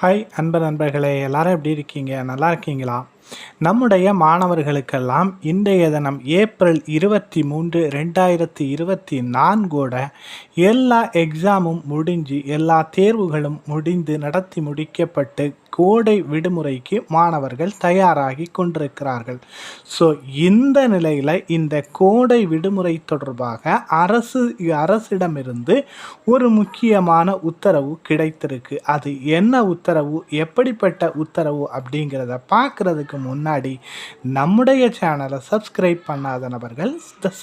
Hi அன்பர் நண்பர்களே எல்லாரும் எப்படி இருக்கீங்க? நல்லா இருக்கீங்களா? நம்முடைய மாணவர்களுக்கெல்லாம் இன்றைய தினம் ஏப்ரல் இருபத்தி மூன்று ரெண்டாயிரத்தி இருபத்தி நான்கோட எல்லா எக்ஸாமும் முடிஞ்சு எல்லா தேர்வுகளும் முடிந்து நடத்தி முடிக்கப்பட்டு கோடை விடுமுறைக்கு மாணவர்கள் தயாராகி கொண்டிருக்கிறார்கள். ஸோ இந்த நிலையில் இந்த கோடை விடுமுறை தொடர்பாக அரசு அரசிடமிருந்து ஒரு முக்கியமான உத்தரவு கிடைத்திருக்கு. அது என்ன உத்தரவு? எப்படிப்பட்ட உத்தரவு? அப்படிங்கிறத பார்க்குறதுக்கு முன்னாடி நம்முடைய சேனலை சப்ஸ்கிரைப் பண்ணாத நபர்கள்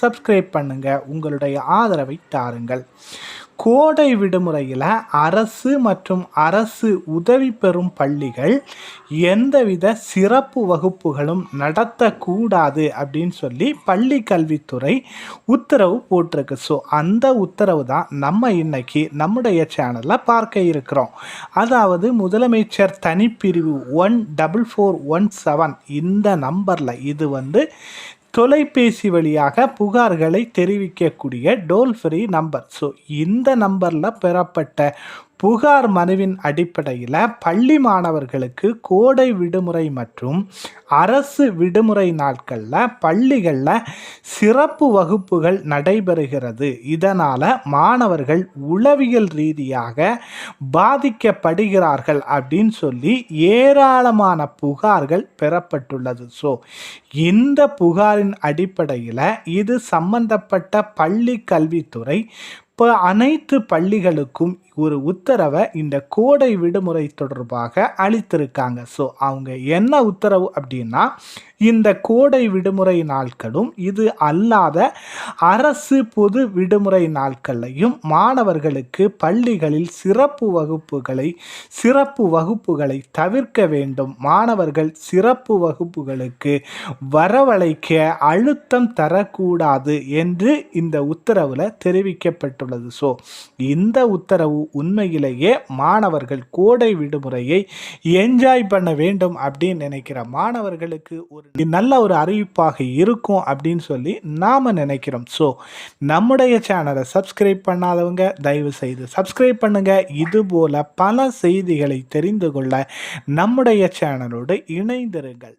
சப்ஸ்கிரைப் பண்ணுங்கள் உங்களுடைய ஆதரவை தாருங்கள். கோடை விடுமுறையில் அரசு மற்றும் அரசு உதவி பெறும் பள்ளிகள் எந்தவித சிறப்பு வகுப்புகளும் நடத்தக்கூடாது அப்படின்னு சொல்லி பள்ளி கல்வித்துறை உத்தரவு போட்டிருக்கு. ஸோ அந்த உத்தரவு தான் நம்ம இன்னைக்கு நம்முடைய சேனலில் பார்க்க இருக்கிறோம். அதாவது முதலமைச்சர் தனிப்பிரிவு one double four one seven இந்த நம்பரில் இது வந்து தொலைபேசி வழியாக புகார்களை தெரிவிக்கக்கூடிய டோல் ஃப்ரீ நம்பர். ஸோ இந்த நம்பரில் பெறப்பட்ட புகார் மனுவின் அடிப்படையில் பள்ளி மாணவர்களுக்கு கோடை விடுமுறை மற்றும் அரசு விடுமுறை நாட்களில் பள்ளிகளில் சிறப்பு வகுப்புகள் நடைபெறுகிறது. இதனால் மாணவர்கள் உளவியல் ரீதியாக பாதிக்கப்படுகிறார்கள் அப்படின்னு சொல்லி ஏராளமான புகார்கள் பெறப்பட்டுள்ளது. ஸோ இந்த புகாரின் அடிப்படையில் இது சம்பந்தப்பட்ட பள்ளி கல்வித்துறை இப்போ அனைத்து பள்ளிகளுக்கும் ஒரு உத்தரவை இந்த கோடை விடுமுறை தொடர்பாக அளித்திருக்காங்க. ஸோ அவங்க என்ன உத்தரவு அப்படின்னா இந்த கோடை விடுமுறை நாட்களும் இது அல்லாத அரசு பொது விடுமுறை நாட்களையும் மாணவர்களுக்கு பள்ளிகளில் சிறப்பு வகுப்புகளை சிறப்பு வகுப்புகளை தவிர்க்க வேண்டும். மாணவர்கள் சிறப்பு வகுப்புகளுக்கு வரவழைக்க அழுத்தம் தரக்கூடாது என்று இந்த உத்தரவில் தெரிவிக்கப்பட்டுள்ளது ஸோ இந்த உத்தரவு உண்மையிலேயே மாணவர்கள் கோடை விடுமுறையை என்ஜாய் பண்ண வேண்டும் அப்படின்னு நினைக்கிற மாணவர்களுக்கு ஒரு நல்ல ஒரு அறிவிப்பாக இருக்கும் அப்படின்னு சொல்லி நாம் நினைக்கிறோம். ஸோ நம்முடைய சேனலை சப்ஸ்கிரைப் பண்ணாதவங்க தயவு செய்து சப்ஸ்கிரைப் பண்ணுங்க. இதுபோல பல செய்திகளை தெரிந்து கொள்ள நம்முடைய சேனலோடு இணைந்திருங்கள்.